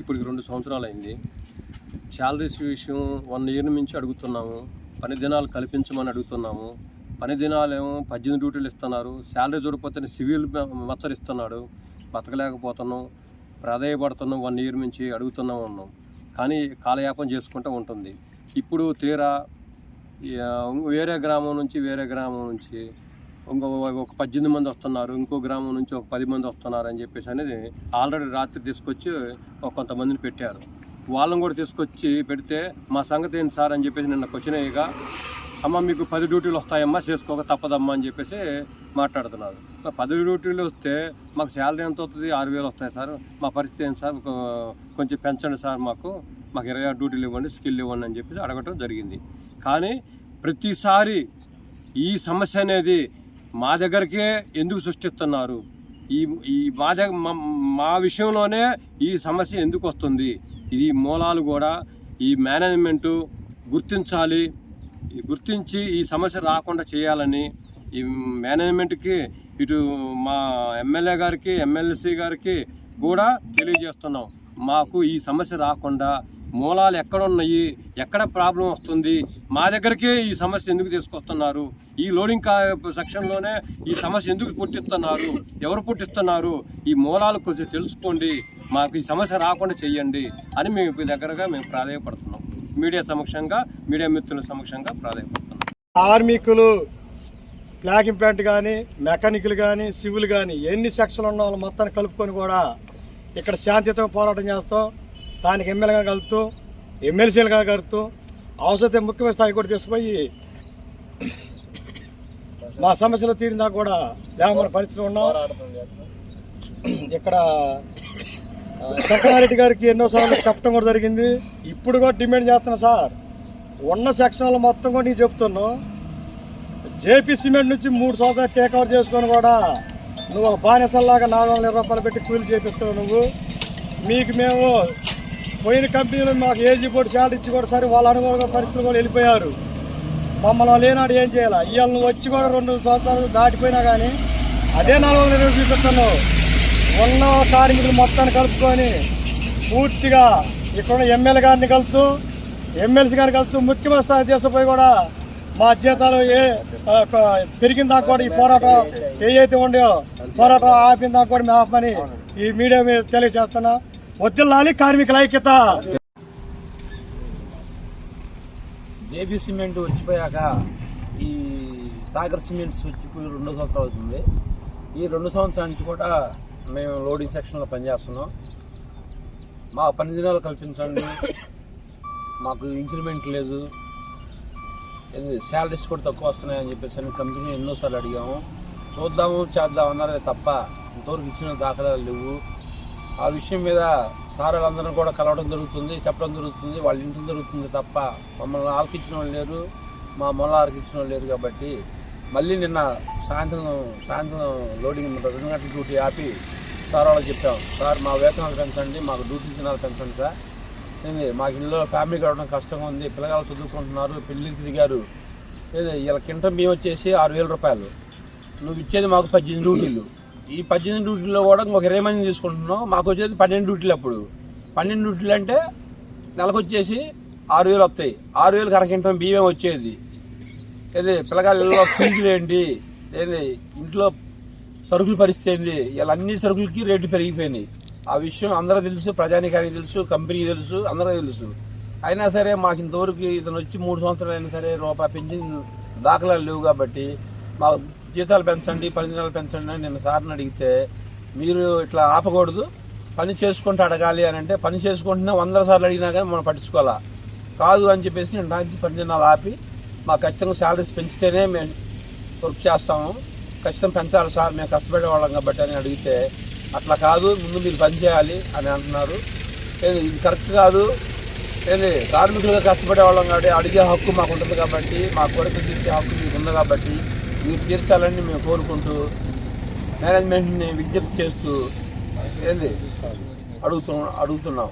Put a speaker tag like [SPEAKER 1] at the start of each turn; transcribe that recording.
[SPEAKER 1] ఇప్పటికి రెండు సంవత్సరాలు అయింది శాలరీస్ విషయం వన్ ఇయర్ నుంచి అడుగుతున్నాము. పని దినాలు కల్పించమని అడుగుతున్నాము. పని దినాలేమో పద్దెనిమిది డ్యూటీలు ఇస్తున్నారు. శాలరీ చూడకపోతే సివిల్ మచ్చరిస్తున్నాడు. బతకలేకపోతున్నాం. ప్రాధాయపడుతున్నాం వన్ ఇయర్ నుంచి అడుగుతున్నాం ఉన్నాం కానీ కాలయాపం చేసుకుంటూ ఉంటుంది. ఇప్పుడు తీరా వేరే గ్రామం నుంచి వేరే గ్రామం నుంచి ఇంకో ఒక పద్దెనిమిది మంది వస్తున్నారు ఇంకో గ్రామం నుంచి ఒక పది మంది వస్తున్నారు అని చెప్పేసి అనేది ఆల్రెడీ రాత్రి తీసుకొచ్చి కొంతమందిని పెట్టారు. వాళ్ళని కూడా తీసుకొచ్చి పెడితే మా సంగతి ఏంటి సార్ అని చెప్పేసి నిన్న క్వశ్చన్ అయ్యగా అమ్మ మీకు పది డ్యూటీలు వస్తాయమ్మా చేసుకోక తప్పదమ్మా అని చెప్పేసి మాట్లాడుతున్నారు. పది డ్యూటీలు వస్తే మాకు శాలరీ ఎంత అవుతుంది? ఆరు వేలు వస్తాయి సార్. మా పరిస్థితి ఏంటి సార్? కొంచెం పెంచండి సార్ మాకు. మాకు ఇరవై ఆరు డ్యూటీలు ఇవ్వండి స్కిల్ ఇవ్వండి అని చెప్పేసి అడగటం జరిగింది. కానీ ప్రతిసారి ఈ సమస్య అనేది మా దగ్గరికే ఎందుకు సృష్టిస్తున్నారు? ఈ ఈ మా దగ్గర మా- విషయంలోనే ఈ సమస్య ఎందుకు వస్తుంది? ఇది మూలాలు కూడా ఈ మేనేజ్మెంటు గుర్తించాలి. గుర్తించి ఈ సమస్య రాకుండా చేయాలని ఈ మేనేజ్మెంట్కి ఇటు మా ఎమ్మెల్యే గారికి ఎమ్మెల్సీ గారికి కూడా తెలియజేస్తున్నాం. మాకు ఈ సమస్య రాకుండా మూలాలు ఎక్కడ ఉన్నాయి ఎక్కడ ప్రాబ్లం వస్తుంది? మా దగ్గరికే ఈ సమస్య ఎందుకు తీసుకొస్తున్నారు? ఈ లోడింగ్ కా సెక్షన్లోనే ఈ సమస్య ఎందుకు పుట్టిస్తున్నారు? ఎవరు పుట్టిస్తున్నారు? ఈ మూలాలు కొంచెం తెలుసుకోండి. మాకు ఈ సమస్య రాకుండా చెయ్యండి అని మేము దగ్గరగా మేము ప్రాధాయపడుతున్నాం. మీడియా సమక్షంగా మీడియా మిత్రుల సమక్షంగా ప్రాధాయపడుతున్నాం.
[SPEAKER 2] కార్మికులు ఫ్లాగ్ ఇంపాంట్ కానీ మెకానికల్ కానీ సివిల్ కానీ ఎన్ని సెక్షన్లు ఉన్న వాళ్ళు మొత్తాన్ని కలుపుకొని కూడా ఇక్కడ శాంతితో పోరాటం చేస్తాం. స్థానిక ఎమ్మెల్యేగా కలుతూ ఎమ్మెల్సీలుగా కలుతూ అవసరతే ముఖ్యమైన స్థాయి కూడా తీసుకుపోయి మా సమస్యలు తీరినా కూడా దేవమర పరిస్థితులు ఉన్నాం. ఇక్కడ ఆ, గారికి ఎన్నోసార్లు చెప్పడం కూడా జరిగింది. ఇప్పుడు కూడా డిమాండ్ చేస్తున్నా సార్. ఉన్న సెక్షన్లు మొత్తం కూడా నీకు చెప్తున్నావు జేపీ సిమెంట్ నుంచి మూడు సంవత్సరాలు టేక్ ఓవర్ చేసుకొని కూడా నువ్వు ఒక బానిసల్లాగా నాలుగు వందల రూపాయలు పెట్టి కూలి చేపిస్తావు నువ్వు. మీకు మేము పోయిన కంపెనీలు మాకు ఏజీ బోర్డు శాలరీ ఇచ్చి కూడా సరే వాళ్ళ అనుభవ పరిస్థితులు కూడా వెళ్ళిపోయారు. మమ్మల్ని లేనాడు ఏం చేయాలి? ఇవాళ నువ్వు వచ్చి కూడా రెండు సంవత్సరాలు దాటిపోయినా కానీ అదే నాలుగు వందల ఇరవై చూపిస్తున్నావు ఉన్న కార్మికులు మొత్తాన్ని కలుపుకొని పూర్తిగా ఇక్కడ ఉన్న ఎమ్మెల్యే గారిని కలుపుతూ ఎమ్మెల్సీ గారిని కలుపుతూ ముఖ్యమైన స్థాయి తీసుకుపోయి కూడా మా జీతాలు ఏ ఒక పెరిగిన దాకా కూడా ఈ పోరాటం ఏ అయితే ఉండయో పోరాటం ఆపిన దాకా కూడా మేము ఆపమని ఈ మీడియా మీద తెలియజేస్తున్నా. వద్దిల్లాలి కార్మికుల ఐక్యత.
[SPEAKER 3] జేబీ సిమెంట్ వచ్చిపోయాక ఈ సాగర్ సిమెంట్స్ వచ్చిపోయి రెండు సంవత్సరాలు అవుతుంది. ఈ రెండు సంవత్సరాల నుంచి కూడా మేము లోడింగ్ సెక్షన్లో పనిచేస్తున్నాం. మా పని దినాలు కల్పించండి. మాకు ఇంక్రిమెంట్ లేదు. శాలరీస్ కూడా తక్కువ వస్తున్నాయని చెప్పేసి అని కంపెనీ ఎన్నోసార్లు అడిగాము. చూద్దాము చేద్దాం అన్నారే తప్ప ఇంతవరకు ఇచ్చిన దాఖలాలు లేవు. ఆ విషయం మీద సార్ వాళ్ళందరూ కూడా కలవడం జరుగుతుంది చెప్పడం జరుగుతుంది. వాళ్ళ ఇంటి జరుగుతుంది తప్ప మమ్మల్ని ఆలకించిన వాళ్ళు లేరు మా మొల ఆలకించిన వాళ్ళు లేరు కాబట్టి మళ్ళీ నిన్న సాయంత్రం సాయంత్రం లోడింగ్ రెండు గంటల డ్యూటీ ఆపి సార్ వాళ్ళకి చెప్పాం. సార్ మా వేతనాలు పెంచండి మాకు డ్యూటీ దినాలు పెంచండి సార్. ఏంది మాకు ఇంట్లో ఫ్యామిలీ గడవడం కష్టంగా ఉంది పిల్లగాళ్ళు చదువుకుంటున్నారు పెళ్ళికి తిరిగారు. ఏది ఇలా ఇంటర్ మేము వచ్చేసి ఆరు వేల రూపాయలు. నువ్వు ఇచ్చేది మాకు పద్దెనిమిది డ్యూటీలు. ఈ పద్దెనిమిది డ్యూటీల్లో కూడా ఇంకొక ఇరవై మంది తీసుకుంటున్నాం. మాకు వచ్చేది పన్నెండు డ్యూటీలు అప్పుడు. పన్నెండు డ్యూటీలు అంటే నెలకు వచ్చేసి ఆరు వేలు వస్తాయి. ఆరు వేలు కరకింటం బియ్యం వచ్చేది. ఏది? పిల్లగాళ్ళలో ఫీజులు ఏంటి? ఏంది? ఇంట్లో సరుకులు పరిస్థితి ఏంది? ఇలా అన్ని సరుకులకి రేట్లు పెరిగిపోయినాయి. ఆ విషయం అందరూ తెలుసు ప్రజానికానికి తెలుసు కంపెనీ తెలుసు అందరూ తెలుసు. అయినా సరే మాకు ఇంతవరకు ఇతను వచ్చి మూడు సంవత్సరాలు అయినా సరే రూపాయి పెంచిన దాఖలాలు లేవు కాబట్టి మా జీతాలు పెంచండి పని దినాలు పెంచండి అని నేను సార్ని అడిగితే మీరు ఇట్లా ఆపకూడదు పని చేసుకుంటూ అడగాలి అని అంటే పని చేసుకుంటున్నా వందల సార్లు అడిగినా కానీ మనం పట్టించుకోవాలా? కాదు అని చెప్పేసి నేను రాజ్య పని దినాలు ఆపి మాకు ఖచ్చితంగా శాలరీస్ పెంచితేనే మేము వర్క్ చేస్తాము. ఖచ్చితంగా పెంచాలి సార్ మేము కష్టపడే వాళ్ళం కాబట్టి అని అడిగితే అట్లా కాదు ముందు మీరు పని చేయాలి అని అంటున్నారు. ఏది ఇది కరెక్ట్ కాదు? ఏది కార్మికులుగా కష్టపడే వాళ్ళం కాబట్టి అడిగే హక్కు మాకు ఉంటుంది కాబట్టి మా కోరిక తీర్చే హక్కు మీకు ఉంది కాబట్టి మీరు తీర్చాలని మేము కోరుకుంటూ మేనేజ్మెంట్ని విజ్ఞప్తి చేస్తూ ఏంది? అడుగుతు అడుగుతున్నాం.